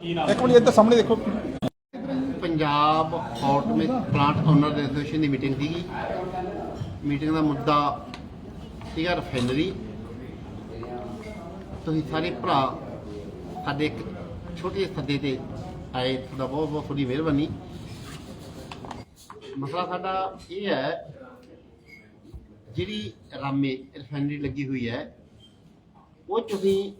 ਇੱਕ ਮਿੰਟ ਇੱਧਰ ਸਾਹਮਣੇ ਦੇਖੋ। Punjab hot mix plant owner association ਦੀ ਮੀਟਿੰਗ ਸੀਗੀ। ਮੀਟਿੰਗ ਦਾ ਮੁੱਦਾ ਸੀਗਾ ਰਿਫਾਈਨਰੀ ਤੁਸੀਂ ਸਾਰੇ ਭਰਾ ਸਾਡੇ ਇੱਕ ਛੋਟੇ ਸੱਦੇ ਤੇ ਆਏ, ਤੁਹਾਡਾ ਬਹੁਤ ਬਹੁਤ ਤੁਹਾਡੀ ਮਿਹਰਬਾਨੀ। ਮਸਲਾ ਸਾਡਾ ਇਹ ਹੈ, ਜਿਹੜੀ ਰਾਮੇ ਰਿਫਾਈਨਰੀ ਲੱਗੀ ਹੋਈ ਹੈ, ਉਹ 'ਚ ਤੁਸੀਂ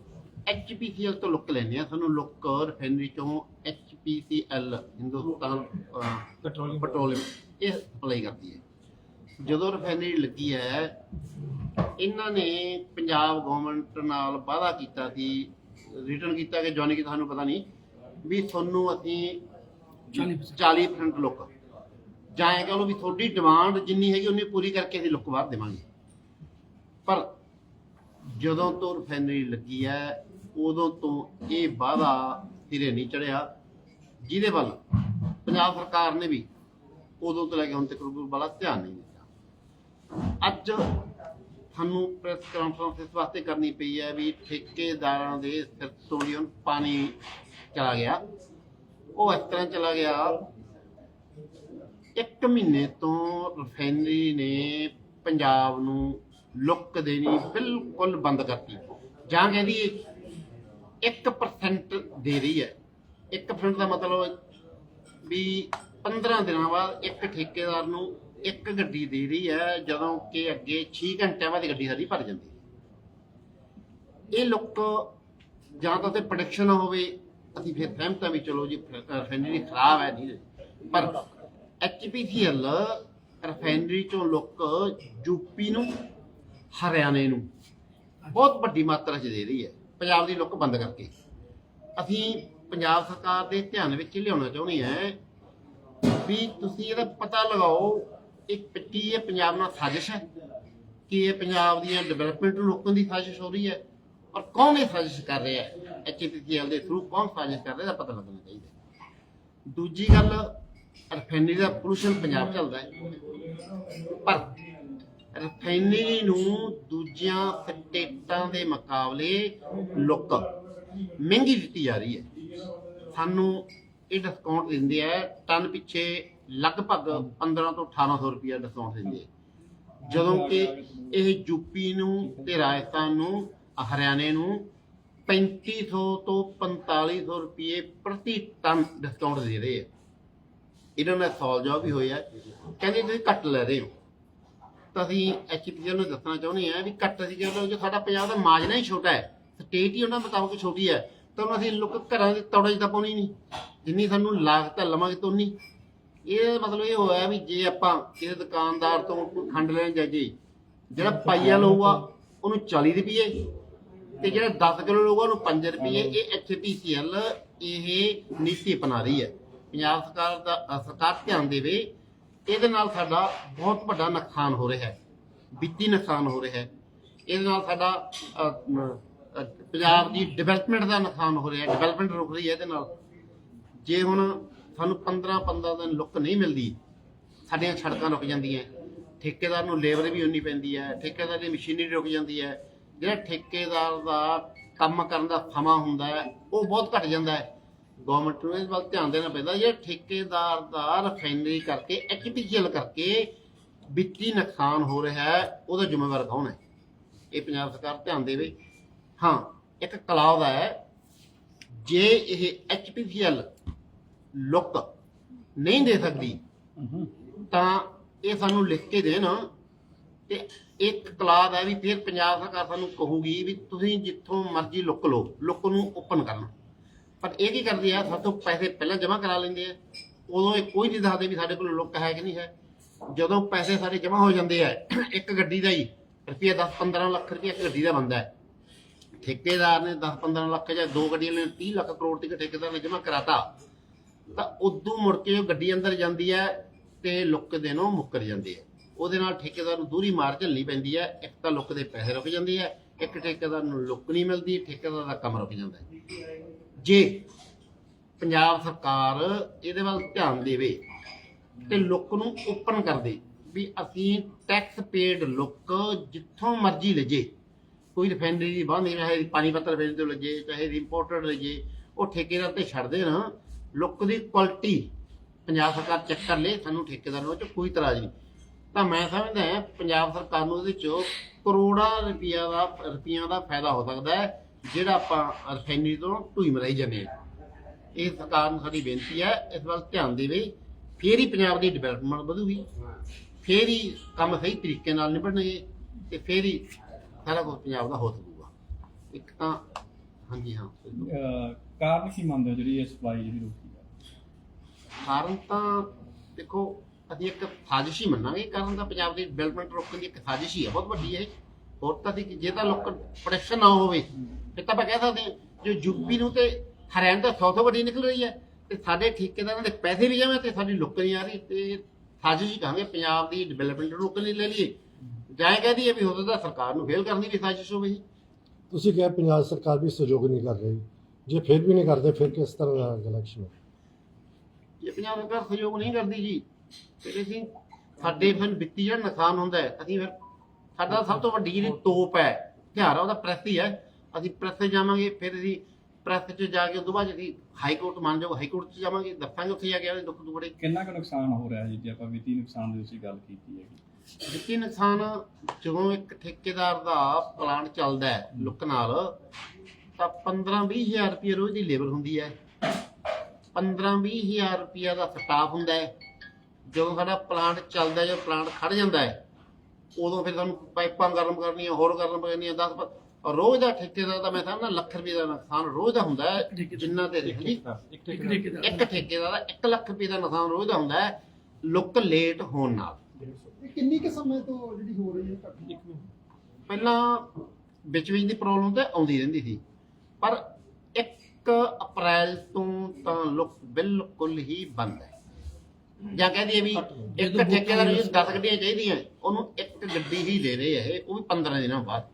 HPCL ਤੋਂ ਲੁੱਕ ਲੈਂਦੇ ਆ। ਸਾਨੂੰ ਲੁੱਕ ਰਿਫਾਈਨਰੀ ਚੋਂ HPCL ਹਿੰਦੁਸਤਾਨ ਪੈਟਰੋਲੀਅਮ ਪੈਟਰੋਲੀਅਮ ਇਹ ਅਪਲਾਈ ਕਰਦੀ ਹੈ। ਜਦੋਂ ਰਿਫਾਈਨਰੀ ਲੱਗੀ ਹੈ ਇਹਨਾਂ ਨੇ ਪੰਜਾਬ ਗਵਰਨਮੈਂਟ ਨਾਲ ਵਾਅਦਾ ਕੀਤਾ ਸੀ ਰਿਟਰਨ ਕੀਤਾ ਕਿ ਜੁਆਇਨ ਕੀਤਾ ਸਾਨੂੰ ਪਤਾ ਨਹੀਂ ਵੀ ਤੁਹਾਨੂੰ ਅਸੀਂ 40% ਲੁੱਕ। ਜਾਂ ਇਹ ਕਹ ਵੀ ਤੁਹਾਡੀ ਡਿਮਾਂਡ ਜਿੰਨੀ ਹੈਗੀ ਉਨੀ ਪੂਰੀ ਕਰਕੇ ਅਸੀਂ ਲੁੱਕ ਬਾਹਰ ਦੇਵਾਂਗੇ। ਪਰ ਜਦੋਂ ਤੋਂ ਰਿਫਾਈਨਰੀ ਲੱਗੀ ਹੈ ਉਦੋਂ ਤੋਂ ਇਹ ਵਾਅਦਾ ਸਿਰੇ ਨਹੀਂ ਚੜਿਆ। ਜਿਹਦੇ ਵੱਲ ਪੰਜਾਬ ਸਰਕਾਰ ਨੇ ਵੀ ਉਦੋਂ ਤੋਂ ਲੈ ਕੇ ਹੁਣ ਤੱਕ ਕੋਈ ਧਿਆਨ ਨਹੀਂ ਦਿੱਤਾ। ਅੱਜ ਸਾਨੂੰ ਪ੍ਰੈਸ ਕਾਨਫਰੰਸ ਇਸ ਵਾਸਤੇ ਕਰਨੀ ਪਈ ਹੈ ਵੀ ਠੇਕੇਦਾਰਾਂ ਦੇ ਸਿਰ ਤੋਂ ਹੀ ਹੁਣ ਪਾਣੀ ਚਲਾ ਗਿਆ। ਉਹ ਇਸ ਤਰ੍ਹਾਂ ਚਲਾ ਗਿਆ। ਇੱਕ ਮਹੀਨੇ ਤੋਂ ਰਿਫਾਈਨਰੀ ਨੇ ਪੰਜਾਬ ਨੂੰ ਲੁੱਕ ਦੇਣੀ ਬਿਲਕੁਲ ਬੰਦ ਕਰਤੀ। ਜਾਂ ਕਹਿੰਦੀ 1% ਦੇ ਰਹੀ ਹੈ। 1% ਦਾ ਮਤਲਬ ਵੀ 15 ਦਿਨਾਂ ਬਾਅਦ ਇੱਕ ਠੇਕੇਦਾਰ ਨੂੰ ਇੱਕ ਗੱਡੀ ਦੇ ਰਹੀ ਹੈ, ਜਦੋਂ ਕਿ ਅੱਗੇ 6 ਘੰਟਿਆਂ ਬਾਅਦ ਗੱਡੀ ਸਾਡੀ ਭਰ ਜਾਂਦੀ ਹੈ। ਇਹ ਲੋਕ ਜਾਂ ਤਾਂ ਤੇ ਪ੍ਰੋਡਕਸ਼ਨ ਹੋਵੇ, ਅਸੀਂ ਫਿਰ ਸਹਿਮਤ ਹਾਂ ਵੀ ਚਲੋ ਜੀ ਰਿਫਾਈਨਰੀ ਖਰਾਬ ਹੈ ਨਹੀਂ। ਪਰ ਐਚਪੀਸੀਐਲ ਰਿਫਾਈਨਰੀ ਚੋਂ ਲੁੱਕ ਯੂਪੀ ਨੂੰ, ਹਰਿਆਣੇ ਨੂੰ ਬਹੁਤ ਵੱਡੀ ਮਾਤਰਾ 'ਚ ਦੇ ਰਹੀ ਹੈ। ਪੰਜਾਬ ਦੀ ਲੁੱਕ ਬੰਦ ਕਰਕੇ। ਅਸੀਂ ਪੰਜਾਬ ਸਰਕਾਰ ਦੇ ਧਿਆਨ ਵਿੱਚ ਲਿਆਉਣਾ ਚਾਹੁੰਦੇ ਹਾਂ ਵੀ ਤੁਸੀਂ ਇਹਦਾ ਪਤਾ ਲਗਾਓ, ਇੱਕ ਕੀ ਇਹ ਪੰਜਾਬ ਨਾਲ ਸਾਜ਼ਿਸ਼ ਹੈ ਕਿ ਇਹ ਪੰਜਾਬ ਦੀਆਂ ਡਿਵੈਲਪਮੈਂਟ ਨੂੰ ਰੋਕਣ ਦੀ ਸਾਜ਼ਿਸ਼ ਹੋ ਰਹੀ ਹੈ ਔਰ ਕੌਣ ਇਹ ਸਾਜ਼ਿਸ਼ ਕਰ ਰਿਹਾ ਹੈ? ਐਚਪੀਸੀਐਲ ਦੇ ਥਰੂ ਕੌਣ ਸਾਜ਼ਿਸ਼ ਕਰ ਰਿਹਾ ਇਹਦਾ ਪਤਾ ਲੱਗਣਾ ਚਾਹੀਦਾ ਦੂਜੀ ਗੱਲ ਰਿਫਾਈਨਰੀ ਦਾ ਪੋਲੂਸ਼ਨ ਪੰਜਾਬ ਚੱਲਦਾ ਹੈ। ਪਰ ਰਿਫਾਈਨਰੀ ਨੂੰ ਦੂਜੀਆਂ ਸਟੇਟਾਂ ਦੇ ਮੁਕਾਬਲੇ ਲੁੱਕ ਮਹਿੰਗੀ ਦਿੱਤੀ ਜਾ ਰਹੀ ਹੈ। ਸਾਨੂੰ ਇਹ ਡਿਸਕਾਊਂਟ ਦਿੰਦੇ ਆ, ਟਨ ਪਿੱਛੇ ਲਗਭਗ 15 ਤੋਂ 1800 ਰੁਪਏ ਡਿਸਕਾਊਂਟ ਦਿੰਦੇ ਆ। ਜਦੋਂ ਕਿ ਇਹ ਯੂਪੀ ਨੂੰ ਤੇ ਰਾਜਸਥਾਨ ਨੂੰ, ਹਰਿਆਣੇ ਨੂੰ 3500 ਤੋਂ 4500 ਰੁਪਏ ਪ੍ਰਤੀ ਟਨ ਡਿਸਕਾਊਂਟ ਦੇ ਰਹੇ ਆ। ਇਹਨਾਂ ਨਾਲ ਸੌਲ ਜਵਾਬ ਵੀ ਹੋਇਆ। ਕਹਿੰਦੇ ਤੁਸੀਂ ਘੱਟ ਲੈ ਰਹੇ ਹੋ। ਤਾਂ ਅਸੀਂ ਐਚਪੀਐਲ ਨੂੰ ਦੱਸਣਾ ਚਾਹੁੰਦੇ ਹਾਂ ਵੀ ਘੱਟ ਅਸੀਂ ਜਦੋਂ ਜੋ ਸਾਡਾ ਪੰਜਾਬ ਦਾ ਮਾਜਨਾ ਹੀ ਛੋਟਾ ਹੈ ਸਟੇਟ ਹੀ ਉਹਨਾਂ ਮੁਤਾਬਕ ਛੋਟੀ ਹੈ, ਤਾਂ ਅਸੀਂ ਲੋਕ ਘਰਾਂ ਦੇ ਤੌੜੇ 'ਚ ਤਾਂ ਪਾਉਣੀ ਨਹੀਂ, ਜਿੰਨੀ ਸਾਨੂੰ ਲਾਗਤ ਹੈ ਲਵਾਂਗੇ ਤਾਂ ਇਹ ਮਤਲਬ ਇਹ ਹੋਇਆ ਵੀ ਜੇ ਆਪਾਂ ਕਿਸੇ ਦੁਕਾਨਦਾਰ ਤੋਂ ਖੰਡ ਲੈਣ ਜਾਈਏ, ਜਿਹੜਾ ਪਾਈਆ ਲਊਗਾ, ਉਹਨੂੰ 40 ਰੁਪਏ ਤੇ ਜਿਹੜਾ 10 ਕਿਲੋ ਲਊਗਾ, ਉਹਨੂੰ 5 ਰੁਪਏ ਇਹ ਐਚਪੀਸੀਐਲ ਇਹ ਨੀਤੀ ਅਪਣਾ ਰਹੀ ਹੈ। ਪੰਜਾਬ ਸਰਕਾਰ ਦਾ ਸਰਕਾਰ ਧਿਆਨ ਦੇਵੇ ਇਹਦੇ ਨਾਲ ਸਾਡਾ ਬਹੁਤ ਵੱਡਾ ਨੁਕਸਾਨ ਹੋ ਰਿਹਾ ਹੈ ਵਿੱਤੀ ਨੁਕਸਾਨ ਹੋ ਰਿਹਾ ਹੈ। ਇਹਦੇ ਨਾਲ ਸਾਡਾ ਅ, ਅ, ਪੰਜਾਬ ਦੀ ਡਿਵੈਲਪਮੈਂਟ ਦਾ ਨੁਕਸਾਨ ਹੋ ਰਿਹਾ ਹੈ ਡਿਵੈਲਪਮੈਂਟ ਰੁਕ ਰਹੀ ਹੈ ਇਹਦੇ ਨਾਲ। ਜੇ ਹੁਣ ਸਾਨੂੰ 15 15 ਦਿਨ ਲੁੱਕ ਨਹੀਂ ਮਿਲਦੀ ਸਾਡੀਆਂ ਸੜਕਾਂ ਰੁਕ ਜਾਂਦੀਆਂ ਠੇਕੇਦਾਰ ਨੂੰ ਲੇਬਰ ਵੀ ਉਨੀ ਪੈਂਦੀ ਹੈ ਠੇਕੇਦਾਰ ਦੀ ਮਸ਼ੀਨਰੀ ਰੁਕ ਜਾਂਦੀ ਹੈ ਜਿਹੜਾ ਠੇਕੇਦਾਰ ਦਾ ਕੰਮ ਕਰਨ ਦਾ ਸਮਾਂ ਹੁੰਦਾ ਹੈ ਉਹ ਬਹੁਤ ਘਟ ਜਾਂਦਾ ਹੈ। ਗਵਰਨਮੈਂਟ ਨੂੰ ਇਸ ਵੱਲ ਧਿਆਨ ਦੇਣਾ ਪੈਂਦਾ ਜੇ ਠੇਕੇਦਾਰ ਦਾ ਰਿਫਾਈਨਰੀ ਕਰਕੇ ਐਚਪੀਸੀਐਲ ਕਰਕੇ ਵਿੱਤੀ ਨੁਕਸਾਨ ਹੋ ਰਿਹਾ ਹੈ ਉਹਦਾ ਜ਼ਿੰਮੇਵਾਰ ਕੌਣ ਹੈ? ਇਹ ਪੰਜਾਬ ਸਰਕਾਰ ਧਿਆਨ ਦੇਵੇ। ਹਾਂ ਇੱਕ ਕਲਾਉਦ ਹੈ ਜੇ ਇਹ ਐਚਪੀਸੀਐਲ ਲੁੱਕ ਨਹੀਂ ਦੇ ਸਕਦੀ ਤਾਂ ਇਹ ਸਾਨੂੰ ਲਿਖ ਕੇ ਦੇਣ ਤੇ ਇੱਕ ਕਲਾਦ ਹੈ ਵੀ ਫਿਰ ਪੰਜਾਬ ਸਰਕਾਰ ਸਾਨੂੰ ਕਹੂਗੀ ਵੀ ਤੁਸੀਂ ਜਿੱਥੋਂ ਮਰਜ਼ੀ ਲੁੱਕ ਲਓ ਲੁੱਕ ਨੂੰ ਓਪਨ ਕਰਨਾ। ਪਰ ਇਹ ਕੀ ਕਰਦੇ ਆ? ਸਾਡੇ ਤੋਂ ਪੈਸੇ ਪਹਿਲਾਂ ਜਮ੍ਹਾਂ ਕਰਾ ਲੈਂਦੇ ਆ। ਉਦੋਂ ਇਹ ਕੋਈ ਨਹੀਂ ਦੱਸਦੇ ਵੀ ਸਾਡੇ ਕੋਲ ਲੁੱਕ ਹੈ ਕਿ ਨਹੀਂ ਹੈ। ਜਦੋਂ ਪੈਸੇ ਸਾਰੇ ਜਮ੍ਹਾਂ ਹੋ ਜਾਂਦੇ ਆ, ਇੱਕ ਗੱਡੀ ਦਾ ਹੀ ਰੁਪਈਆ 10 15 ਲੱਖ ਰੁਪਈਆ ਇੱਕ ਗੱਡੀ ਦਾ ਬੰਦਾ ਹੈ। ਠੇਕੇਦਾਰ ਨੇ 10 15 ਲੱਖ ਜਾਂ ਦੋ ਗੱਡੀਆਂ ਨੇ 30 ਲੱਖ ਕਰੋੜ ਤੱਕ ਠੇਕੇਦਾਰ ਨੇ ਜਮ੍ਹਾਂ ਕਰਾਤਾ। ਤਾਂ ਉਦੋਂ ਮੁੜ ਕੇ ਉਹ ਗੱਡੀ ਅੰਦਰ ਜਾਂਦੀ ਹੈ ਤੇ ਲੁੱਕ ਦੇ ਨੂੰ ਮੁੱਕਰ ਜਾਂਦੀ ਹੈ। ਉਹਦੇ ਨਾਲ ਠੇਕੇਦਾਰ ਨੂੰ ਦੂਰੀ ਮਾਰ ਝੱਲਣੀ ਪੈਂਦੀ ਹੈ। ਇੱਕ ਤਾਂ ਲੁੱਕ ਦੇ ਪੈਸੇ ਰੁਕ ਜਾਂਦੇ ਆ, ਇੱਕ ਠੇਕੇਦਾਰ ਨੂੰ ਲੁੱਕ ਨਹੀਂ ਮਿਲਦੀ, ਠੇਕੇਦਾਰ ਦਾ ਕੰਮ ਰੁਕ ਜਾਂਦਾ ਜੇ ਪੰਜਾਬ ਸਰਕਾਰ ਇਹਦੇ ਵੱਲ ਧਿਆਨ ਦੇਵੇ ਤੇ ਲੁੱਕ ਨੂੰ ਓਪਨ ਕਰ ਦੇ ਵੀ ਅਸੀਂ ਟੈਕਸ ਪੇਡ ਲੁੱਕ ਜਿੱਥੋਂ ਮਰਜ਼ੀ ਲਜੇ ਕੋਈ ਰਿਫਾਈਨਰੀ ਦੀ ਬੰਦ ਨਹੀਂ, ਚਾਹੇ ਪਾਣੀ ਪੱਤਰ ਵੇਚ ਤੋਂ ਲਜੇ ਚਾਹੇ ਇੰਪੋਰਟਡ ਲਜੇ ਉਹ ਠੇਕੇਦਾਰ ਤੇ ਛੱਡਦੇ ਦੇਣ ਲੁੱਕ ਦੀ ਕੁਆਲਿਟੀ ਪੰਜਾਬ ਸਰਕਾਰ ਚੈੱਕ ਕਰ ਲੇ, ਸਾਨੂੰ ਠੇਕੇਦਾਰਾਂ ਵਿੱਚ ਕੋਈ ਤਰਾਜ ਨਹੀਂ। ਤਾਂ ਮੈਂ ਸਮਝਦਾ ਪੰਜਾਬ ਸਰਕਾਰ ਨੂੰ ਇਹਦੇ ਚੋਂ ਕਰੋੜਾਂ ਰੁਪਈਆ ਦਾ, ਰੁਪਈਆਂ ਦਾ ਫਾਇਦਾ ਹੋ ਸਕਦਾ ਹੈ। ਜਿਹੜਾ ਆਪਾਂ ਰਿਫਾਈਨਰੀ ਤੋਂ ਢੂਈ ਮਰਾਈ ਜਾਂਦੇ ਹਾਂ। ਇਹ ਸਰਕਾਰ ਨੂੰ ਸਾਡੀ ਬੇਨਤੀ ਹੈ ਇਸ ਵੱਲ ਧਿਆਨ ਦੇਵੇ ਫੇਰ ਹੀ ਪੰਜਾਬ ਦੀ ਡਿਵੈਲਪਮੈਂਟ ਵਧੂਗੀ। ਫੇਰ ਹੀ ਕੰਮ ਸਹੀ ਤਰੀਕੇ ਨਾਲ ਨਿਭਣਗੇ ਤੇ ਫੇਰ ਹੀ ਸਾਰਾ ਕੁਝ ਪੰਜਾਬ ਦਾ ਹੋ ਸਕੂਗਾ। ਇੱਕ ਤਾਂ ਹਾਂਜੀ ਹਾਂ ਕਾਰਨ ਕੀ ਮੰਨਦੇ ਹੋ ਜਿਹੜੀ ਇਹ ਸਪਲਾਈ ਜਿਹੜੀ ਰੋਕੀ ਹੈ? ਕਾਰਨ ਤਾਂ ਦੇਖੋ ਅਸੀਂ ਇੱਕ ਸਾਜ਼ਿਸ਼ ਹੀ ਮੰਨਾਂਗੇ। ਕਾਰਨ ਤਾਂ ਪੰਜਾਬ ਦੀ ਡਿਵੈਲਪਮੈਂਟ ਰੋਕਣ ਦੀ ਇੱਕ ਸਾਜ਼ਿਸ਼ ਹੀ ਹੈ ਬਹੁਤ ਵੱਡੀ ਹੈ। ਹੋਰ ਤਾਂ ਅਸੀਂ ਜੇ ਤਾਂ ਲੋਕ ਪ੍ਰੋਡਕਸ਼ਨ ਨਾ ਹੋਵੇ ਫਿਰ ਤਾਂ ਆਪਾਂ ਕਹਿ ਸਕਦੇ ਹਾਂ ਜੋ ਯੂਪੀ ਨੂੰ ਤੇ ਹਰਿਆਣਾ ਤਾਂ ਸੌ ਤੋਂ ਵੱਡੀ ਨਿਕਲ ਰਹੀ ਹੈ ਤੇ ਸਾਡੇ ਠੇਕੇਦਾਰਾਂ ਦੇ ਪੈਸੇ ਵੀ ਜਾਵੇਂ ਤੇ ਸਾਡੀ ਲੁੱਕ ਨਹੀਂ ਆ ਰਹੀ ਤੇ ਸਾਜ਼ਿਸ਼ ਹੀ ਕਹਾਂਗੇ ਪੰਜਾਬ ਦੀ ਡਿਵੈਲਪਮੈਂਟ ਰੋਕਣ ਲਈ ਲੈ ਲਈਏ। ਜਾਂ ਇਹ ਕਹਿ ਦਈਏ ਵੀ ਹੋ ਸਕਦਾ ਸਰਕਾਰ ਨੂੰ ਫੇਲ ਕਰਨ ਦੀ ਵੀ ਸਾਜ਼ਿਸ਼ ਹੋਵੇ ਜੀ। ਤੁਸੀਂ ਕਿਹਾ ਪੰਜਾਬ ਸਰਕਾਰ ਵੀ ਸਹਿਯੋਗ ਨਹੀਂ ਕਰ ਰਹੀ ਜੇ ਫਿਰ ਵੀ ਨਹੀਂ ਕਰਦੇ ਫਿਰ ਕਿਸ ਤਰ੍ਹਾਂ ਦਾ ਇਲੈਕਸ਼ਨ ਜੇ ਪੰਜਾਬ ਸਰਕਾਰ ਸਹਿਯੋਗ ਨਹੀਂ ਕਰਦੀ ਜੀ ਫਿਰ ਅਸੀਂ ਸਾਡੇ ਫਿਰ ਵਿੱਤੀ ਜਿਹੜਾ ਨੁਕਸਾਨ ਹੁੰਦਾ ਹੈ ਅਸੀਂ ਫਿਰ ਸਾਡਾ ਸਭ ਤੋਂ ਵੱਡੀ ਜਿਹੜੀ ਤੋਪ ਹੈ ਹਥਿਆਰ ਆ ਉਹਦਾ ਪ੍ਰੈਸ ਹੀ ਹੈ। ਅਸੀਂ ਪ੍ਰੈਸ ਤੇ ਜਾਵਾਂਗੇ ਫਿਰ ਅਸੀਂ ਪ੍ਰੈਸ 'ਚ ਜਾ ਕੇ ਤੋਂ ਬਾਅਦ ਅਸੀਂ ਹਾਈ ਕੋਰਟ ਮੰਨ ਜਾਓ ਹਾਈ ਕੋਰਟ 'ਚ ਜਾਵਾਂਗੇ ਦੱਸਾਂਗੇ ਉੱਥੇ ਜਾ ਕੇ ਉਹਦੇ ਦੁੱਖ ਦੁਖੜੇ ਕਿੰਨਾ ਕੁ ਨੁਕਸਾਨ ਹੋ ਰਿਹਾ ਜੀ ਜੇ ਆਪਾਂ ਵਿੱਤੀ ਨੁਕਸਾਨ ਦੀ ਤੁਸੀਂ ਗੱਲ ਕੀਤੀ ਹੈਗੀ? ਵਿੱਤੀ ਨੁਕਸਾਨ ਜਦੋਂ ਇੱਕ ਠੇਕੇਦਾਰ ਦਾ ਪਲਾਨ ਚੱਲਦਾ ਹੈ ਲੁੱਕ ਨਾਲ ਤਾਂ 15-20 ਹਜ਼ਾਰ ਰੁਪਏ ਰੋਜ਼ ਦੀ ਲੇਬਰ ਹੁੰਦੀ ਹੈ। 15-20 ਹਜ਼ਾਰ ਰੁਪਏ ਦਾ ਸਟਾਫ ਹੁੰਦਾ ਹੈ। ਜਦੋਂ ਸਾਡਾ ਪਲਾਂਟ ਚੱਲਦਾ ਜਦੋਂ ਪਲਾਂਟ ਖੜ ਜਾਂਦਾ ਹੈ ਉਦੋਂ ਫਿਰ ਸਾਨੂੰ ਪਾਈਪਾਂ ਗਰਮ ਕਰਨੀਆਂ ਹੋਰ ਗਰਮ ਕਰਨੀਆਂ 10 ਰੋਜ਼ ਦਾ ਠੇਕੇਦਾਰ ਦਾ ਮੈਂ ਸਮਝਦਾ ਲੱਖ ਰੁਪਏ ਦਾ ਨੁਕਸਾਨ ਰੋਜ਼ ਦਾ ਹੁੰਦਾ ਹੈ ਜਿੰਨਾ ਤੇ ਹਾਂਜੀ ਇੱਕ ਇੱਕ ਠੇਕੇਦਾਰ। ਦਾ 1 ਲੱਖ ਰੁਪਏ ਦਾ ਨੁਕਸਾਨ ਰੋਜ਼ ਦਾ ਹੁੰਦਾ ਹੈ ਲੁੱਕ ਲੇਟ ਹੋਣ ਨਾਲ। ਇਹ ਕਿੰਨੀ ਕੁ ਸਮੇਂ ਤੋਂ ਜਿਹੜੀ ਹੋ ਰਹੀ ਹੈ ਪਹਿਲਾਂ ਵਿੱਚ ਵਿੱਚ ਦੀ ਪ੍ਰੋਬਲਮ ਤਾਂ ਆਉਂਦੀ ਰਹਿੰਦੀ ਸੀ ਪਰ 1 ਅਪ੍ਰੈਲ ਤੋਂ ਤਾਂ ਲੁੱਕ ਬਿਲਕੁਲ ਹੀ ਬੰਦ ਹੈ। ਜਾਂ ਕਹਿ ਦਈਏ ਵੀ ਇੱਕ ਠੇਕੇਦਾਰ ਨੂੰ 10 ਗੱਡੀਆਂ ਚਾਹੀਦੀਆਂ ਉਹਨੂੰ ਇੱਕ ਗੱਡੀ ਹੀ ਦੇ ਰਹੇ ਆ ਇਹ ਉਹ ਵੀ 15 ਦਿਨਾਂ ਬਾਅਦ।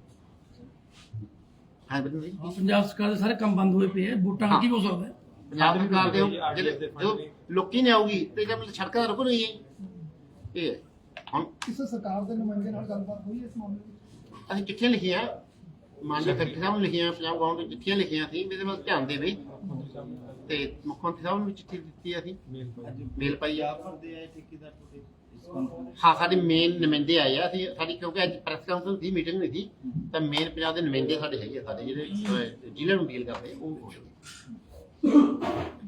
ਹਾਂ ਬਿਲਕੁਲ ਜੀ। ਪੰਜਾਬ ਸਰਕਾਰ ਦੇ ਸਾਰੇ ਕੰਮ ਬੰਦ ਹੋਏ ਪਏ ਆ ਨਾਲ ਕੀ ਹੋ ਸਕਦਾ? ਪੰਜਾਬ ਸਰਕਾਰ ਦੇ ਜਿਹੜੇ ਲੋਕੀ ਨੇ ਆਉਗੀ ਤੇ ਜਦ ਸੜਕਾਂ ਰੁਕ ਨਹੀਂ ਹੈ। ਇਹ। ਹੁਣ ਕਿਸੇ ਸਰਕਾਰ ਦੇ ਨੁਮਾਇੰਦੇ ਨਾਲ ਗੱਲਬਾਤ ਹੋਈ ਇਸ ਮਾਮਲੇ ਵਿੱਚ? ਅਸੀਂ ਚਿੱਠੀਆਂ ਲਿਖੀਆਂ ਮਾਨਯੋਗ ਸੈਕਟਰੀ ਸਾਹਿਬ ਨੂੰ ਲਿਖੀਆਂ ਪੰਜਾਬ ਗਵਰਨਮੈਂਟ ਨੂੰ ਚਿੱਠੀਆਂ ਲਿਖੀਆਂ ਸੀ ਇਹਦੇ ਵੱਲ ਧਿਆਨ ਦੇਵੇ ਤੇ ਮੁੱਖ ਮੰਤਰੀ ਸਾਹਿਬ ਨੂੰ ਵੀ ਚਿੱਠੀ ਦਿੱਤੀ ਅਸੀਂ। ਮੇਲ ਪਾਈ। ਆ। ਹਾਂ ਸਾਡੇ ਮੇਨ ਨੁਮਾਇੰਦੇ ਆਏ ਆ ਅਸੀਂ। ਸਾਡੀ ਕਿਉਂਕਿ ਅੱਜ ਪ੍ਰੈਸ ਕਾਨਫਰੰਸ ਦੀ ਮੀਟਿੰਗ ਨਹੀਂ ਸੀ ਤਾਂ ਮੇਨ ਪੰਜਾਬ ਦੇ ਨੁਮਾਇੰਦੇ ਸਾਡੇ ਹੈਗੇ ਆ ਸਾਡੇ ਜਿਹੜੇ ਜ਼ਿਲ੍ਹੇ ਨੂੰ ਡੀਲ ਕਰਦੇ ਉਹ।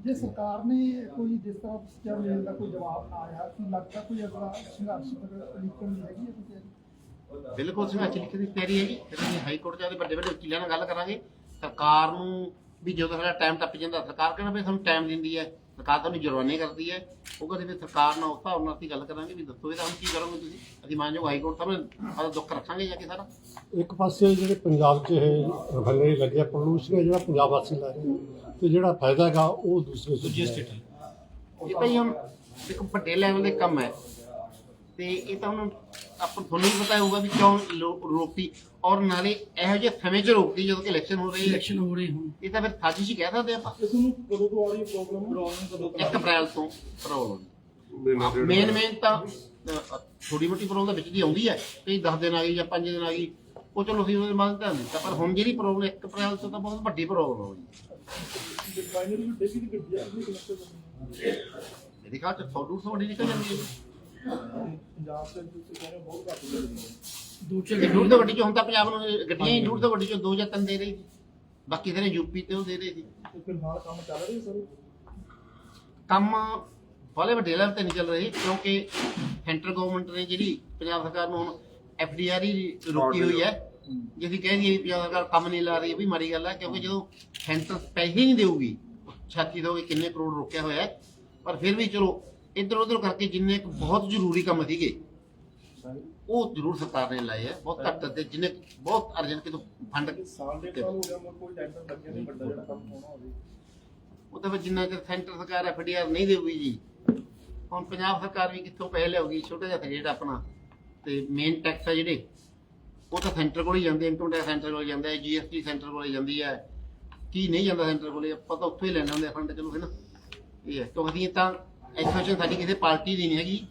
ਜੇ ਸਰਕਾਰ ਨੇ ਕੋਈ ਜਿਸ ਤਰ੍ਹਾਂ ਸਿੱਖਿਆ ਮੇਲ ਦਾ ਕੋਈ ਜਵਾਬ ਨਾ ਆਇਆ ਤਾਂ ਲੱਗਦਾ ਕੋਈ ਅਗਲਾ ਸੰਘਰਸ਼ ਲਿਖਣ ਦੀ ਹੈਗੀ ਹੈ ਤਿਆਰੀ? ਬਿਲਕੁਲ ਸੰਘਰਸ਼ ਲਿਖਣ ਦੀ ਤਿਆਰੀ ਹੈਗੀ। ਫਿਰ ਅਸੀਂ ਹਾਈ ਕੋਰਟ ਜਾ ਕੇ ਵੱਡੇ ਵੱਡੇ ਵਕੀਲਾਂ ਨਾਲ ਗੱਲ ਕਰਾਂਗੇ। ਸਰਕਾਰ ਨੂੰ ਵੀ ਜਦੋਂ ਸਾਡਾ ਟਾਈਮ ਟੱਪ ਜਾਂਦਾ ਸਰਕਾਰ ਕਹਿੰਦਾ ਵੀ ਸਾਨੂੰ ਟਾਈਮ ਦਿੰਦੀ ਹੈ। ਸਰਕਾਰ ਤੁਹਾਨੂੰ ਜੁਰਮਾਨੇ ਕਰਦੀ ਹੈ। ਉਹ ਕਹਿੰਦੇ ਵੀ ਸਰਕਾਰ ਨਾਲ ਉਸ ਹਿਸਾਬ ਨਾਲ ਅਸੀਂ ਗੱਲ ਕਰਾਂਗੇ ਵੀ ਦੱਸੋ ਇਹਦਾ ਹੁਣ ਕੀ ਕਰੋਗੇ ਤੁਸੀਂ? ਅਸੀਂ ਮਾਨਯੋਗ ਹਾਈ ਕੋਰਟ ਸਾਹਮਣੇ ਆਪਦਾ ਦੁੱਖ ਰੱਖਾਂਗੇ ਜਾ ਕੇ ਸਾਰਾ। ਇੱਕ ਪਾਸੇ ਜਿਹੜੇ ਪੰਜਾਬ 'ਚ ਇਹ ਰਿਫਾਈਨਰੀ ਲੱਗਿਆ ਪੋਲੂਸ਼ਨ ਹੈ ਜਿਹੜਾ ਪੰਜਾਬ ਵਾਸੀ ਲੈ ਰਹੇ ਤੇ ਜਿਹੜਾ ਫਾਇਦਾ ਹੈਗਾ ਉਹ ਦੂਸਰੇ ਦੂਜੇ ਸਟੇਟ ਇਹ ਤਾਂ ਜੀ ਹੁਣ ਇੱਕ ਵੱਡੇ ਲੈਵਲ ਦੇ ਕੰਮ ਹੈ। ਤੇ ਇਹ ਤਾਂ ਹੁਣ ਆਪਾਂ ਤੁਹਾਨੂੰ ਵੀ ਪਤਾ ਹੋਊਗਾ ਵੀ ਕਿਉਂ ਲੋ- ਰੋਕੀ ਔਰ ਨਾਲੇ ਇਹੋ ਜਿਹੇ ਸਮੇਂ 'ਚ ਰੋਕਦੀ ਜਦੋਂ ਕਿ ਇਲੈਕਸ਼ਨ ਹੋ ਰਹੀ ਹੈ। ਇਲੈਕਸ਼ਨ ਹੋ ਰਹੇ ਹੁਣ। ਇਹ ਤਾਂ ਫਿਰ ਸਾਜ਼ਿਸ਼ ਹੀ ਕਹਿ ਸਕਦੇ ਆਪਾਂ। ਇਸ ਨੂੰ ਕਦੋਂ ਤੋਂ ਆ ਰਹੀ ਪ੍ਰੋਬਲਮ ਪ੍ਰੋਬਲਮ ਕਦੋਂ 1 ਅਪ੍ਰੈਲ ਤੋਂ ਪ੍ਰੋਬਲਮ ਮੇਨ ਮੇਨ ਤਾਂ ਥੋੜੀ ਮੋਟੀ ਪ੍ਰੋਬਲਮ ਤਾਂ ਵਿੱਚ ਦੀ ਆਉਂਦੀ ਹੈ ਕਈ 10 ਦਿਨ ਆ ਗਈ ਜਾਂ 5 ਦਿਨ ਆ ਗਈ। ਉਹ ਚਲੋ ਅਸੀਂ ਉਹਦੇ ਬਾਅਦ ਧਿਆਨ ਦਿੱਤਾ ਪਰ ਹੁਣ ਜਿਹੜੀ ਪ੍ਰੋਬਲਮ 1 ਅਪ੍ਰੈਲ ਤੋਂ ਤਾਂ ਬਹੁਤ ਵੱਡੀ ਪ੍ਰੋਬਲਮ ਹੋ ਗਈ। ਰਿਫਾਈਨਰੀ ਵੀ ਡੇਲੀ ਦੀ ਗੱਡੀ ਆ? ਰਹੀ ਹੈ ਮੇਰੇ ਚ 100 200 ਵੱਡੀ ਨਿਕਲ ਜਾਂਦੀ ਹੈ। ਪੰਜਾਬ ਦੇ ਤੁਸੀਂ ਕਹਿੰਦੇ ਹੋ ਬਹੁਤ ਘੱਟ ਲੱਗਦੀ ਹੈ ਦੋ ਚਾਰ ਇਹ ਡੂਢ ਤੋਂ ਵੱਡੀ ਚ ਹੁਣ ਤਾਂ ਪੰਜਾਬ ਨੂੰ ਇਹ ਗੱਡੀਆਂ ਹੀ ਡੂਢ ਤੋਂ ਵੱਡੀ ਚ ਦੋ ਜਾਂ ਤਿੰਨ ਦੇ ਰਹੀ ਸੀ ਬਾਕੀ ਸਾਰੇ ਯੂਪੀ ਤੇ ਉਹ ਦੇ ਰਹੇ ਸੀ ਤੇ ਫਿਲਹਾਲ ਕੰਮ ਚੱਲ ਰਿਹਾ ਸਰ? ਕੰਮ ਬਾਲੇ ਵੱਡੇ ਲੈਵਲ ਤੇ ਨਹੀਂ ਚੱਲ ਰਹੀ ਕਿਉਂਕਿ ਸੈਂਟਰ ਗਵਰਨਮੈਂਟ ਨੇ ਜਿਹੜੀ ਪੰਜਾਬ ਸਰਕਾਰ ਨੂੰ ਹੁਣ ਐਫਡੀਆਰ ਹੀ ਰੋਕੀ ਹੋਈ ਹੈ। ਜੇ ਅਸੀਂ ਕਹਿ ਦਈਏ ਵੀ ਪੰਜਾਬ ਸਰਕਾਰ ਕੰਮ ਨਹੀਂ ਲਾ ਰਹੀ ਇਹ ਵੀ ਮਾੜੀ ਗੱਲ ਹੈ ਕਿਉਂਕਿ ਜਦੋਂ ਸੈਂਟਰ ਪੈਸੇ ਨਹੀਂ ਦੇਊਗੀ ਛਾਤੀ ਦੋਗੇ ਕਿੰਨੇ ਕਰੋੜ ਰੋਕਿਆ ਹੋਇਆ ਪਰ ਫਿਰ ਵੀ ਚਲੋ ਇੱਧਰ ਉੱਧਰ ਕਰਕੇ ਜਿੰਨੇ ਕੁ ਬਹੁਤ ਜ਼ਰੂਰੀ ਕੰਮ ਸੀਗੇ ਉਹ ਜ਼ਰੂਰ ਸਰਕਾਰ ਨੇ ਲਾਏ ਹੈ ਬਹੁਤ ਘੱਟ ਤੇ ਜਿੰਨੇ ਬਹੁਤ ਅਰਜਨ ਕਿਤੋਂ ਫੰਡ ਸਾਲ ਦੇ ਸਾਲ ਹੋ ਗਿਆ ਮੋਰ ਕੋਈ ਟੈਂਡਰ ਲੱਗਿਆ ਨਹੀਂ ਵੱਡਾ ਜਿਹੜਾ ਕੰਮ ਹੋਣਾ ਹੋਵੇ ਉਹ ਤਾਂ ਫਿਰ ਜਿੰਨਾ ਚਿਰ ਸੈਂਟਰ ਸਰਕਾਰ ਐਫਡੀਆਰ ਨਹੀਂ ਦੇਊਗੀ ਜੀ। ਹੁਣ ਪੰਜਾਬ ਸਰਕਾਰ ਵੀ ਕਿੱਥੋਂ ਪੈਸੇ ਲਿਆਊਗੀ ਛੋਟਾ ਜਿਹਾ ਜਿਹੜਾ ਆਪਣਾ ਤੇ ਮੇਨ ਟੈਕਸ ਆ ਜਿਹੜੇ ਉਹ ਤਾਂ ਸੈਂਟਰ ਕੋਲ ਹੀ ਜਾਂਦੇ ਇਨਕਮ ਟੈਕਸ ਸੈਂਟਰ ਕੋਲ ਜਾਂਦਾ ਹੈ ਜੀਐਸਟੀ ਸੈਂਟਰ ਕੋਲ ਜਾਂਦੀ ਹੈ ਕੀ ਨਹੀਂ ਜਾਂਦਾ ਸੈਂਟਰ ਕੋਲੇ ਆਪਾਂ ਤਾਂ ਉੱਥੋਂ ਹੀ ਲੈਣਾ ਹੁੰਦਾ ਫੰਡ ਚਲੋ ਹੈ ਨਾ। ਇਹ ਹੈ ਕਿਉਂਕਿ ਅਸੀਂ ਤਾਂ ਐਸੋਸੀਏਸ਼ਨ ਸਾਡੀ ਕਿਸੇ ਪਾਰਟੀ ਦੀ ਨਹੀਂ ਹੈਗੀ।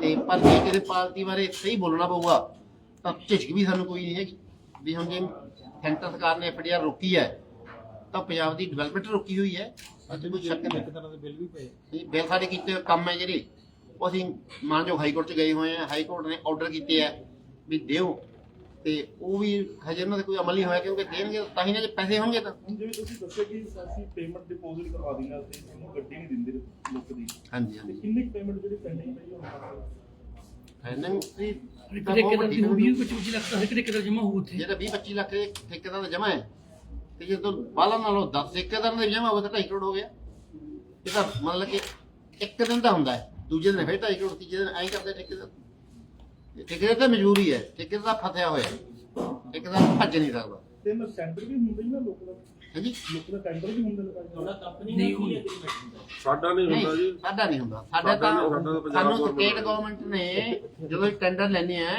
ਤੇ ਪਰ ਜੇ ਕਿਸੇ ਪਾਰਟੀ ਬਾਰੇ ਸਹੀ ਬੋਲਣਾ ਪਊਗਾ ਤਾਂ ਝਿਜਕ ਵੀ ਸਾਨੂੰ ਕੋਈ ਨਹੀਂ ਹੈਗੀ। ਵੀ ਹੁਣ ਜੇ ਸੈਂਟਰ ਸਰਕਾਰ ਨੇ ਐਫਡੀਆਰ ਰੋਕੀ ਹੈ ਤਾਂ ਪੰਜਾਬ ਦੀ ਡਿਵੈਲਪਮੈਂਟ ਰੁਕੀ ਹੋਈ ਹੈ। ਅਤੇ ਕੋਈ ਸ਼ੱਕ ਨਹੀਂ। ਤਰ੍ਹਾਂ ਦੇ ਬਿੱਲ ਵੀ ਪਏ। ਇਹ ਬਿੱਲ ਸਾਡੇ ਕੀਤੇ ਹੋਏ ਕੰਮ ਹੈ ਜਿਹੜੇ ਉਹ ਅਸੀਂ ਮਾਨਯੋਗ ਹਾਈ ਕੋਰਟ ਚ ਗਏ ਹੋਏ ਆ ਹਾਈ ਕੋਰਟ ਨੇ ਆਰਡਰ ਕੀਤੇ ਆ ਵੀ ਦਿਓ। ਤੇ ਉਹ ਵੀ ਹਜੇ ਉਹਨਾਂ ਦਾ ਕੋਈ ਅਮਲ ਨਹੀਂ ਹੋਇਆ ਕਿਉਂਕਿ ਦੇਣਗੇ ਤਾਂ ਹੀ ਨਾ ਜੇ ਪੈਸੇ ਹੋਣਗੇ ਤਾਂ। ਹੁਣ ਜਿਵੇਂ ਤੁਸੀਂ ਦੱਸਿਆ ਕਿ ਅਸੀਂ ਪੇਮੈਂਟ ਡਿਪੋਜ਼ਿਟ ਕਰਵਾ ਦਿੰਦੇ ਤੇ ਉਹਨੂੰ ਗੱਡੀ ਨਹੀਂ ਦਿੰਦੇ ਲੋਕ ਦੀ। ਹਾਂਜੀ ਤੇ ਹਾਂਜੀ ਕਿੰਨੀ ਪੇਮੈਂਟ ਜਿਹੜੀ ਪੈਂਡਿੰਗ ਪਈ ਉਹ ਫਾਈਨੈਂਸ ਦੀ ਕਿਤੇ ਬਹੁਤ ਕਿਤੇ ਵੱਡੀ ਦੀ ਹੋਣੀ। 20 25 ਲੱਖ ਦਾ ਕਿਤੇ ਕਿਤੇ ਜਮਾ ਹੋਊ ਉੱਥੇ। ਜਿਹੜਾ 20 25 ਲੱਖ ਦੇ ਠੇਕੇਦਾਰ ਦਾ ਜਮਾ ਹੈ ਤੇ ਜਦੋਂ ਬਾਲਾ ਨਾਲੋਂ 10 ਠੇਕੇਦਾਰ ਦਾ ਜਮਾ ਹੋਵੇ ਤਾਂ 2.5 ਕਰੋੜ ਹੋ ਗਿਆ। ਇਹ ਤਾਂ ਮਤਲਬ ਕਿ ਇੱਕ ਦਿਨ ਦਾ ਹੁੰਦਾ ਹੈ ਦੂਜੇ ਦਿਨ ਫਿਰ 2.5 ਕਰੋੜ ਤੀਜੇ ਦਿਨ ਐਂ ਕਰਦੇ ਠੇਕੇਦਾਰ। ਠੇਕੇਦਾਰ ਤਾਂ ਮਜਬੂਰੀ ਹੈ ਠੇਕੇਦਾਰ ਤਾਂ ਫਸਿਆ ਹੋਇਆ ਹੈ। ਠੇਕੇਦਾਰ ਭੱਜ ਨਹੀਂ ਸਕਦਾ। ਤੇ ਮੈਂ ਸੈਂਟਰ ਵੀ ਹੁੰਦਾ ਹੀ ਨਾ ਲੋਕ ਦਾ? ਹਾਂਜੀ? ਲੋਕ ਦਾ ਟੈਂਡਰ ਵੀ ਹੁੰਦਾ ਲਗਾਇਆ ਨਹੀਂ ਉਹ ਸਾਡਾ ਨਹੀਂ ਹੁੰਦਾ ਜੀ। ਨਹੀਂ ਸਾਡਾ ਨਹੀਂ ਹੁੰਦਾ। ਸਾਡਾ ਤਾਂ ਸਾਡਾ ਤਾਂ ਪੰਜਾਬ ਸਾਨੂੰ government ਸਟੇਟ ਗਵਰਨਮੈਂਟ ਨੇ ਜਦੋਂ ਟੈਂਡਰ ਲੈਣੇ ਆ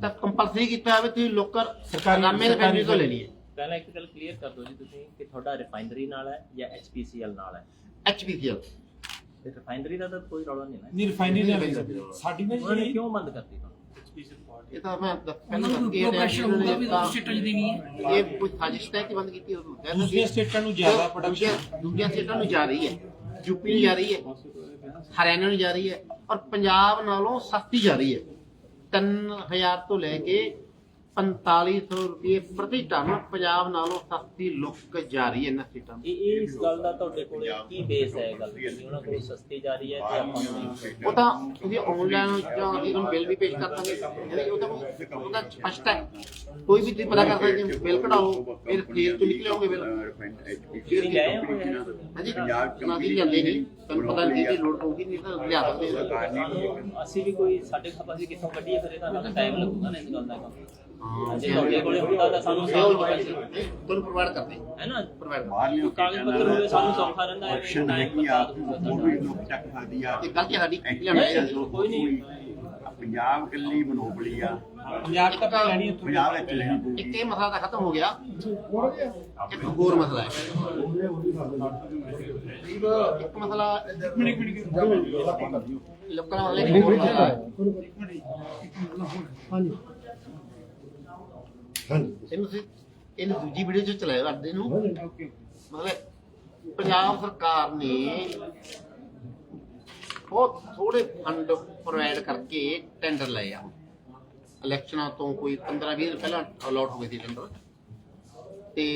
ਤਾਂ ਕੰਪਲਸਰੀ ਕੀਤਾ ਹੋਵੇ ਤੁਸੀਂ ਲੋਕਰ ਸਰਕਾਰੀ ਦੇ ਫੈਕਟਰੀ ਤੋਂ ਲੈਣੀ ਹੈ ਪਹਿਲਾਂ ਇੱਕ ਗੱਲ ਕਲੀਅਰ ਕਰ ਦਿਓ ਜੀ ਤੁਸੀਂ ਕਿ ਤੁਹਾਡਾ ਰਿਫਾਈਨਰੀ ਨਾਲ ਹੈ ਜਾਂ HPCL ਨਾਲ ਹੈ? ਐਚਪੀਸੀਐਲ ਤੇ ਰਿਫਾਈਨਰੀ ਦਾ ਤਾਂ ਕੋਈ ਰੌਲਾ ਨਹੀਂ ਹੈ ਨਾ। ਨਹੀਂ ਰਿਫਾਈਨਰੀ ਸਾਡੀ ਨਾ ਉਹਨਾਂ ਨੇ ਕਿਉਂ ਬੰਦ ਕਰਤੀ ਤੁਹਾਨੂੰ? ਇਹ ਤਾਂ ਮੈਂ ਦੱਸ- ਪਹਿਲਾਂ ਉਹਨਾਂ ਨੂੰ ਦੱਸ ਕੇ ਕਿ ਉਹਨਾਂ ਹੋਊਗਾ ਵੀ ਨੇ ਤਾਂ- ਸਟੇਟਾਂ 'ਚ ਦੇਣੀ ਹੈ। ਇਹ ਕੋਈ ਸਾਜ਼ਿਸ਼ ਹੈ ਕਿ ਬੰਦ ਕੀਤੀ ਉਹਨੂੰ ਕਹਿੰਦੇ ਦੂਸਰੀਆਂ ਸੀ- ਸਟੇਟਾਂ ਨੂੰ ਜ਼ਿਆਦਾ ਦੂਜੀਆਂ- ਪ੍ਰੋਡਕਸ਼ਨ ਦੂਜੀਆਂ ਸਟੇਟਾਂ ਨੂੰ ਜਾ ਰਹੀ ਹੈ। ਯੂਪੀ ਨੂੰ ਜਾ ਰਹੀ ਹੈ। ਹਰਿਆਣਾ ਨੂੰ ਜਾ ਰਹੀ ਹੈ। ਔਰ ਪੰਜਾਬ ਨਾਲੋਂ ਸਸਤੀ ਜਾ ਰਹੀ ਹੈ। 3000 ਤੋਂ ਲੈ ਕੇ 4500 ਰੁਪਏ ਪ੍ਰਤੀ ਟਨ ਪੰਜਾਬ ਨਾਲੋਂ ਸਸਤੀ ਲੁੱਕ ਜਾ ਰਹੀ ਹੈ ਇਹਨਾਂ ਸਟੇਟਾਂ ਨੂੰ ਇਹ ਇਸ ਗੱਲ ਦਾ ਤੁਹਾਡੇ ਕੋਲ ਕੀ ਬੇਸ ਹੈ ਇਹ ਗੱਲ? ਦੀ ਕਿ ਉਹਨਾਂ ਕੋਲ ਸਸਤੀ ਜਾ ਰਹੀ ਹੈ ਤੇ ਆਪਾਂ ਨੂੰ ਉਹ ਤਾਂ ਤੁਸੀਂ ਆਨਲਾਈਨ ਜਾਂ ਇਹਨੂੰ ਬਿੱਲ ਵੀ ਪੇਸ਼ ਕਰ ਦਾਂਗੇ ਯਾਨੀ ਉਹ ਤਾਂ ਉਹਦਾ ਸਪਸ਼ਟ ਹੈ। ਕੋਈ ਵੀ ਤੁਸੀਂ ਪਤਾ ਕਰ ਸਕਦੇ ਹੋ ਬਿੱਲ ਕਢਾਓ ਫਿਰ ਫੇਰ ਤੋਂ ਨਿਕਲੇ ਹੋਗੇ ਬਿੱਲ ਤੁਸੀਂ ਗਏ ਹੋ? ਹਾਂਜੀ। ਨਾ ਵੀ ਜਾਂਦੇ ਨਹੀਂ। ਤੁਹਾਨੂੰ ਪਤਾ ਨਹੀਂ ਕਿ ਲੋੜ ਪਊਗੀ ਨਹੀਂ ਤਾਂ ਲਿਆ ਸਕਦੇ ਹਾਂ। ਅਸੀਂ ਵੀ ਕੋਈ ਸਾਡੇ ਖਪਾ ਸੀ ਕਿੱਥੋਂ ਕੱਢੀਏ ਫਿਰ ਇਹਦਾ ਤਾਂ ਟਾਈਮ ਲੱਗੂਗਾ ਨਾ ਇਸ ਗੱਲ ਦਾ ਕੰਮ। ਜੇ ਤੁਹਾਡੇ ਕੋਲੇ ਹੁੰਦਾ ਤਾਂ ਸਾਨੂੰ ਸਾਲ ਪਤਾ ਸੀ ਤੁਹਾਨੂੰ ਪ੍ਰੋਵਾਈਡ ਕਰਦੇ। ਹੈ ਨਾ? ਪ੍ਰੋਵਾਈਡ ਕੋਈ ਕਾਗਜ਼ ਪੱਤਰ ਹੋਵੇ ਸਾਨੂੰ ਸੌਖਾ ਰਹਿੰਦਾ ਹੈ ਆਪਸ਼ਨ ਟਾਈਮ ਹੈਗੀ ਆ ਬਰਬਾਦ ਹੋਊਗਾ ਉਹ ਸਾਡਾ। ਵੀ ਲੋਕ ਚੱਕ ਸਕਦੀ ਆ। ਇਹ ਗਲਤੀ ਸਾਡੀ ਕੋਈ ਨਹੀਂ। ਪੰਜਾਬ ਕੱਲੀ ਮਨੋਬਲੀ ਆ। ਪੰਜਾਬ ਤੱਕ ਲੈਣੀ ਉੱਥੋਂ। ਪੰਜਾਬ ਵਿੱਚ ਲੈਣੀ ਪਊਗੀ ਇੱਕ ਇਹ ਮਸਲਾ ਤਾਂ ਖਤਮ ਹੋ ਗਿਆ। ਇੱਕ ਹੋਰ ਮਸਲਾ ਹੈ। ਇੱਕ ਮਸਲਾ ਲੋਕਾਂ ਦਾ ਮਸਲਾ ਇੱਕ ਹੋਰ ਮਸਲਾ ਹੈ। ਹਾਂਜੀ। ਹਾਂਜੀ। ਇਹਨੂੰ ਤੁਸੀਂ ਇਹਨੂੰ ਦੂਜੀ ਵੀਡੀਓ ਚ ਚਲਾਇਓ ਅੱਡੇ ਨੂੰ। ਹਾਂਜੀ। ਮਤਲਬ ਪੰਜਾਬ ਸਰਕਾਰ ਨੇ ਬਹੁਤ ਥੋੜੇ ਫੰਡ ਪ੍ਰੋਵਾਈਡ ਕਰਕੇ ਟੈਂਡਰ ਲਏ ਆ। ਇਲੈਕਸ਼ਨਾਂ ਤੋਂ ਕੋਈ 15 20 ਦਿਨ ਪਹਿਲਾਂ ਅਲਾਟ ਹੋ ਗਏ ਸੀ ਟੈਂਡਰ ਤੇ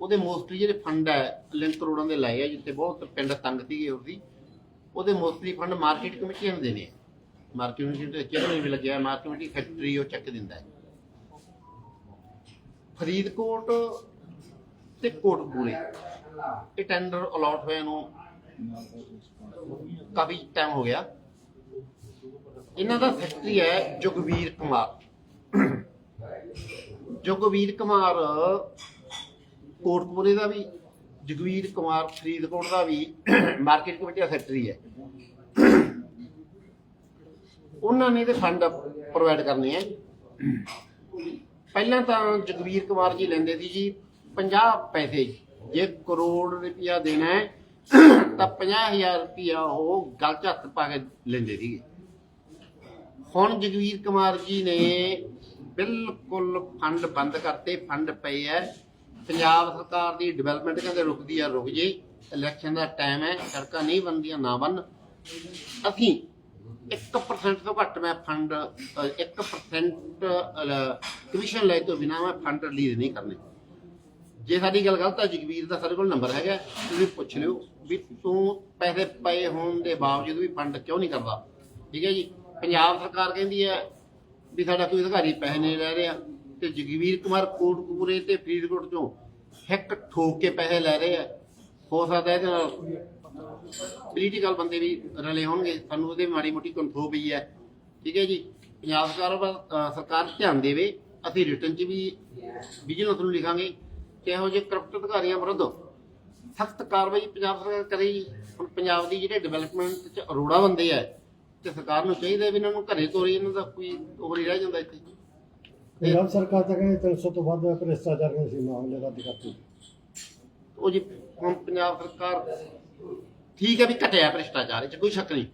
ਉਹਦੇ ਮੋਸਟਲੀ ਜਿਹੜੇ ਫੰਡ ਹੈ ਲਿੰਕ ਕਰੋੜਾਂ ਦੇ ਲਏ ਆ ਜਿੱਥੇ ਬਹੁਤ ਪਿੰਡ ਤੰਗ ਸੀਗੇ ਉਹਦੀ। ਉਹਦੇ ਮੋਸਟਲੀ ਫੰਡ ਮਾਰਕੀਟ ਨੂੰ। ਦੇਣੇ ਕਮੇਟੀ ਦੇ ਚੇਅਰਮੈਨ ਵੀ ਲੱਗਿਆ ਮਾਰਕੀਟ ਕਮੇਟੀ ਫੈਕਟਰੀ ਉਹ ਚੱਕ ਦਿੰਦਾ ਹੈ। ਫਰੀਦਕੋਟ ਤੇ ਕੋਟਪੂਰੇ ਇਹ ਟੈਂਡਰ ਅਲਾਟ ਹੋਇਆ ਨੂੰ ਕਾਫੀ ਟਾਈਮ ਹੋ ਗਿਆ। ਇਹਨਾਂ ਦਾ ਸੈਕਟਰੀ ਹੈ ਜੁਗਵੀਰ ਕੁਮਾਰ। ਜੁਗਵੀਰ ਕੁਮਾਰ ਕੋਟਪੂਰੇ ਦਾ ਵੀ, ਜਗਵੀਰ ਕੁਮਾਰ ਫਰੀਦਕੋਟ ਦਾ ਵੀ ਮਾਰਕੀਟ ਕਮੇਟੀ ਦਾ ਸੈਕਟਰੀ ਹੈ। ਉਹਨਾਂ ਨੇ ਤੇ ਫੰਡ ਪ੍ਰੋਵਾਈਡ ਕਰਨੇ ਹੈ। ਪਹਿਲਾਂ ਤਾਂ ਜਗਵੀਰ ਕੁਮਾਰ ਜੀ ਲੈਂਦੇ ਸੀ ਜੀ 50 ਪੈਸੇ ਜੇ। ਕਰੋੜ ਰੁਪਇਆ ਦੇਣਾ ਹੈ, ਤਾਂ 50000 ਰੁਪਇਆ ਉਹ ਗਲ 'ਚ ਹੱਥ ਪਾ ਕੇ ਲੈਂਦੇ ਸੀਗੇ। ਹੁਣ ਜਗਵੀਰ ਕੁਮਾਰ ਜੀ ਨੇ ਬਿਲਕੁਲ ਫੰਡ ਬੰਦ ਕਰਤੇ, ਫੰਡ ਪਏ ਐ ਪੰਜਾਬ ਸਰਕਾਰ ਦੀ ਡਿਵੈਲਪਮੈਂਟ ਕਹਿੰਦੇ ਰੁਕਦੀ ਆ, ਰੁਕ ਜੇ। ਇਲੈਕਸ਼ਨ ਦਾ ਟਾਈਮ ਹੈ, ਸੜਕਾਂ ਨਹੀਂ ਬਣਦੀਆਂ, ਨਾ ਬਣ ਅਸੀਂ 1% ਤੋਂ ਘੱਟ ਮੈਂ ਫੰਡ ਅ, 1% ਕਮਿਸ਼ਨ ਲੈ ਤੋਂ ਬਿਨਾਂ ਮੈਂ ਫੰਡ ਰਿਲੀਜ਼ ਨਹੀਂ ਕਰਨੇ। ਜੇ ਸਾਡੀ ਗੱਲ ਗਲਤ ਹੈ ਜਗਵੀਰ ਦਾ ਸਾਡੇ ਕੋਲ ਨੰਬਰ ਹੈਗਾ ਤੁਸੀਂ ਪੁੱਛ ਲਿਓ ਵੀ ਤੂੰ ਪੈਸੇ ਪਏ ਹੋਣ ਦੇ ਬਾਵਜੂਦ ਵੀ ਫੰਡ ਕਿਉਂ ਨਹੀਂ ਕਰਦਾ? ਠੀਕ ਹੈ ਜੀ? ਪੰਜਾਬ ਸਰਕਾਰ ਕਹਿੰਦੀ ਹੈ ਵੀ ਸਾਡਾ ਕੋਈ ਅਧਿਕਾਰੀ ਪੈਸੇ ਨਹੀਂ ਲੈ ਰਿਹਾ ਤੇ ਜਗਵੀਰ ਕੁਮਾਰ ਕੋਟਕਪੂਰੇ ਤੇ ਫਰੀਦਕੋਟ ਚੋਂ ਇੱਕ ਠੋਕ ਕੇ ਪੈਸੇ ਲੈ ਰਹੇ ਆ। ਹੋ ਸਕਦਾ ਇਹਦੇ ਨਾਲ ਪੋਲੀਟੀਕਲ ਬੰਦੇ ਵੀ ਰਲੇ ਹੋਣਗੇ ਸਾਨੂੰ ਉਹਦੇ ਮਾੜੀ ਮੋਟੀ ਕੰਟਰੋਲ ਪਈ ਹੈ। ਠੀਕ ਹੈ ਜੀ? ਪੰਜਾਬ ਸਰਕਾਰ ਸਰਕਾਰ ਧਿਆਨ ਦੇਵੇ ਅਸੀਂ ਰਿਟਰਨ 'ਚ ਵੀ ਵਿਜੀਲੈਂਸ ਨੂੰ ਲਿਖਾਂਗੇ ਕਿ ਇਹੋ ਜਿਹੇ ਕਰਪਟ ਅਧਿਕਾਰੀਆਂ ਵਿਰੁੱਧ ਸਖਤ ਕਾਰਵਾਈ ਪੰਜਾਬ ਸਰਕਾਰ ਕਰੇ ਜੀ? ਹੁਣ ਪੰਜਾਬ ਦੀ ਜਿਹੜੇ ਡਿਵੈਲਪਮੈਂਟ 'ਚ ਅਰੋੜਾ ਬੰਦੇ ਆ ਤੇ ਸਰਕਾਰ ਨੂੰ ਚਾਹੀਦਾ ਵੀ ਇਹਨਾਂ ਨੂੰ ਘਰੇ ਤੋਰੀ ਇਹਨਾਂ ਦਾ ਕੋਈ ਉਹ ਨਹੀਂ ਰਹਿ ਜਾਂਦਾ ਇੱਥੇ। ਪੰਜਾਬ ਸਰਕਾਰ ਤਾਂ ਕਹਿੰਦੇ 300 ਤੋਂ ਵੱਧ ਭ੍ਰਿਸ਼ਟਾਚਾਰ ਦੀਆਂ ਸੀਮਾ ਹਲੇ ਰੱਦ ਕਰਤੀ ਉਹ ਜੀ ਹੁਣ ਪੰਜਾਬ ਸਰਕਾਰ ਠੀਕ ਹੈ ਵੀ ਘਟਿਆ ਭ੍ਰਿਸ਼ਟਾਚਾਰ ਇਹ 'ਚ ਕੋਈ ਸ਼ੱਕ ਨਹੀਂ।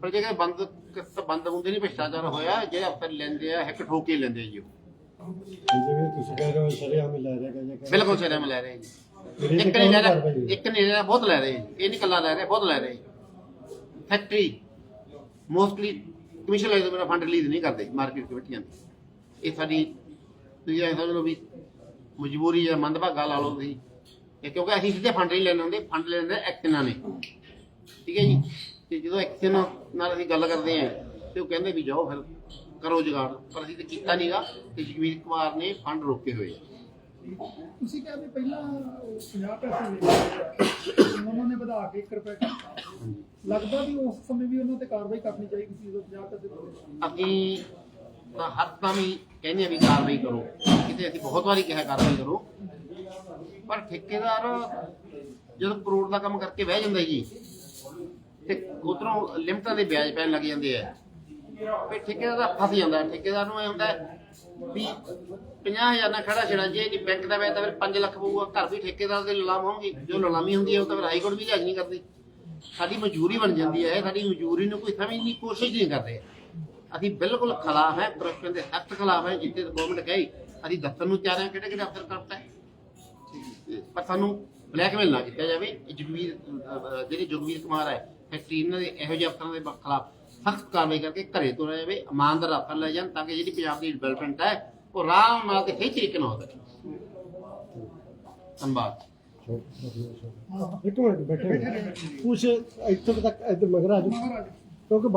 ਪਰ ਜੇ ਕਿ ਬੰਦ ਕ- ਬੰਦ ਹੁੰਦੇ ਨਹੀਂ ਭ੍ਰਿਸ਼ਟਾਚਾਰ ਹੋਇਆ ਜਿਹੜੇ ਅਫਸਰ ਲੈਂਦੇ ਆ ਹਿੱਕ ਠੋਕ ਕੇ ਲੈਂਦੇ ਆ ਜੀ ਉਹ। ਜਿਵੇਂ ਤੁਸੀਂ ਕਹਿ ਰਹੇ ਹੋ ਸ਼ਰਿਆਮ ਹੀ ਲੈ ਰਹੇ ਕਿ ਬਿਲਕੁਲ ਸਿਰੇ ਲੈ ਰਹੇ ਜੀ ਇੱਕ ਨਹੀਂ ਲੈ ਰਿਹਾ। ਇੱਕ ਨਹੀਂ ਲੈ ਰਿਹਾ ਬਹੁਤ ਲੈ ਰਹੇ ਇਹ ਨਹੀਂ ਕੱਲਾ ਲੈ ਰਿਹਾ ਬਹੁਤ ਲੈ ਰਹੇ ਫੈਕਟਰੀ ਮੋਸਟਲੀ ਕਮਿਸ਼ਨ ਲੈ ਮੇਰਾ ਫੰਡ ਰਿਲੀਜ਼ ਨਹੀਂ ਕਰਦੇ ਮਾਰਕੀਟ ਕਮੇਟੀਆਂ ਦੀ। ਇਹ ਸਾਡੀ ਤੁਸੀਂ ਐਂ ਸਮਝ ਲਓ ਵੀ ਮਜਬੂਰੀ ਜਾਂ ਮੰਦਭਾਗਾ ਲਾ ਲਓ ਤੁਸੀਂ। ਇਹ ਕਿਉਂਕਿ ਅਸੀਂ ਸਿੱਧੇ ਫੰਡ ਨਹੀਂ ਲੈਣੇ ਹੁੰਦੇ ਫੰਡ ਲੈਣੇ ਐਕਸ਼ਨਾਂ ਨੇ। ਠੀਕ ਹੈ ਜੀ? ਤੇ ਜਦੋਂ ਐਕਸ਼ਨ ਨਾਲ ਅਸੀਂ ਗੱਲ ਕਰਦੇ ਆਂ ਤੇ ਉਹ ਕਹਿੰਦੇ ਵੀ ਜਾਓ ਫਿਰ ਕਰੋ ਜੁਗਾੜ। ਪਰ ਅਸੀਂ ਤੇ ਕੀਤਾ ਨਹੀਂਗਾ ਤੇ ਜਗਵੀਰ ਕੁਮਾਰ ਨੇ ਫੰਡ ਰੋਕੇ ਹੋਏ। ਤੁਸੀਂ ਕਿਹਾ ਵੀ ਪਹਿਲਾਂ ਉਹ 50 ਪੈਸੇ ਸੀ ਉਹਨਾਂ ਨੇ ਵਧਾ ਕੇ 1 ਰੁਪਏ ਕਰਤਾ ਲੱਗਦਾ ਵੀ ਉਸ ਸਮੇਂ ਵੀ ਉਹਨਾਂ ਤੇ ਕਾਰਵਾਈ ਕਰਨੀ ਚਾਹੀਦੀ ਸੀ ਜਦੋਂ 50 ਪੈਸੇ ਅਸੀਂ ਤਾਂ ਹਰ ਤਾਂ ਵੀ ਕਹਿੰਦੇ ਆ ਵੀ ਕਾਰਵਾਈ ਕਰੋ। ਕਿਤੇ ਅਸੀਂ ਬਹੁਤ ਵਾਰੀ ਕਿਹਾ ਕਾਰਵਾਈ ਕਰੋ ਪਰ ਠੇਕੇਦਾਰ ਜਦੋਂ ਕਰੋੜ ਦਾ ਕੰਮ ਕਰਕੇ ਬਹਿ ਜਾਂਦਾ ਜੀ, ਤੇ ਉਧਰੋਂ ਲਿਮਟਾਂ ਦੇ ਵਿਆਜ ਪੈਣ ਲੱਗ ਜਾਂਦੇ ਆ। ਫਿਰ ਠੇਕੇਦਾਰ ਫਸ ਜਾਂਦਾ। ਠੇਕੇਦਾਰ ਨੂੰ ਇਹ ਹੁੰਦਾ ਵੀ 50000 ਨਾਲ ਖੜਾ ਛੜਾ, ਜੇ ਨਹੀਂ ਬੈਂਕ ਦਾ ਵਿਆਜ ਤਾਂ ਫਿਰ 5 ਲੱਖ ਪਊਗਾ। ਘਰ ਵੀ ਠੇਕੇਦਾਰ ਦੇ ਨਿਲਾਮ ਹੋਣਗੇ। ਜੋ ਨਿਲਾਮੀ ਹੁੰਦੀ ਹੈ ਉਹ ਤਾਂ ਫਿਰ ਹਾਈ ਕੋਰਟ ਵੀ ਲਿਹਾਜ਼ ਨਹੀਂ ਕਰਦੀ। ਸਾਡੀ ਮਜਬੂਰੀ ਬਣ ਜਾਂਦੀ ਹੈ ਸਾਡੀ ਮਜੂਰੀ ਨੂੰ ਕੋਈ ਸਮਝਣ ਦੀ ਕੋਸ਼ਿਸ਼ ਨਹੀਂ ਕਰਦੇ। ਅਸੀਂ ਬਿਲਕੁਲ ਖਿਲਾਫ ਹੈ। ਕਰਪਸ਼ਨ ਦੇ ਸਖਤ ਖਿਲਾਫ ਹੈ। ਜਿੱਥੇ ਗਵਰਨਮੈਂਟ ਕਹੀ, ਅਸੀਂ ਦਫ਼ਤਰ ਨੂੰ ਤਿਆਰ ਹਾਂ। ਕਿਹੜੇ ਕਿਹੜੇ ਅਫਸਰ ਕਰਤਾ ਹੈ? ਪਰ ਸਾਨੂੰ ਬਲੈਕਮੇਲ ਨਾ ਕੀਤਾ ਜਾਵੇ। ਇਹ ਜਗਵੀਰ ਅਹ, ਜਿਹੜੇ ਜਗਵੀਰ ਕੁਮਾਰ ਹੈ ਫੈਕਟਰੀ ਇਹਨਾਂ ਦੇ ਇਹੋ ਜਿਹੇ ਅਫਸਰਾਂ ਦੇ ਖਿਲਾਫ ਸਖਤ ਕਾਰਵਾਈ ਕਰਕੇ ਘਰੇ ਤੋਰਿਆ ਜਾਵੇ ਇਮਾਨਦਾਰ ਅਫਸਰ ਲੈ ਜਾਣ ਤਾਂ ਕਿ ਜਿਹੜੀ ਪੰਜਾਬ ਦੀ ਡਿਵੈਲਪਮੈਂਟ ਹੈ ਉਹ ਆਰਾਮ ਨਾਲ ਤੇ ਸਹੀ ਤਰੀਕੇ ਨਾਲ ਹੋ ਸਕੇ। ਧੰਨਵਾਦ। ਇੱਕ ਮਿੰਟ ਬੈਠੇ ਕੁਛ ਇੱਥੋਂ ਤੱਕ ਇੱਧਰ ਮਗਰ ਆ ਜਾਓ। ਕਿਉਂਕਿ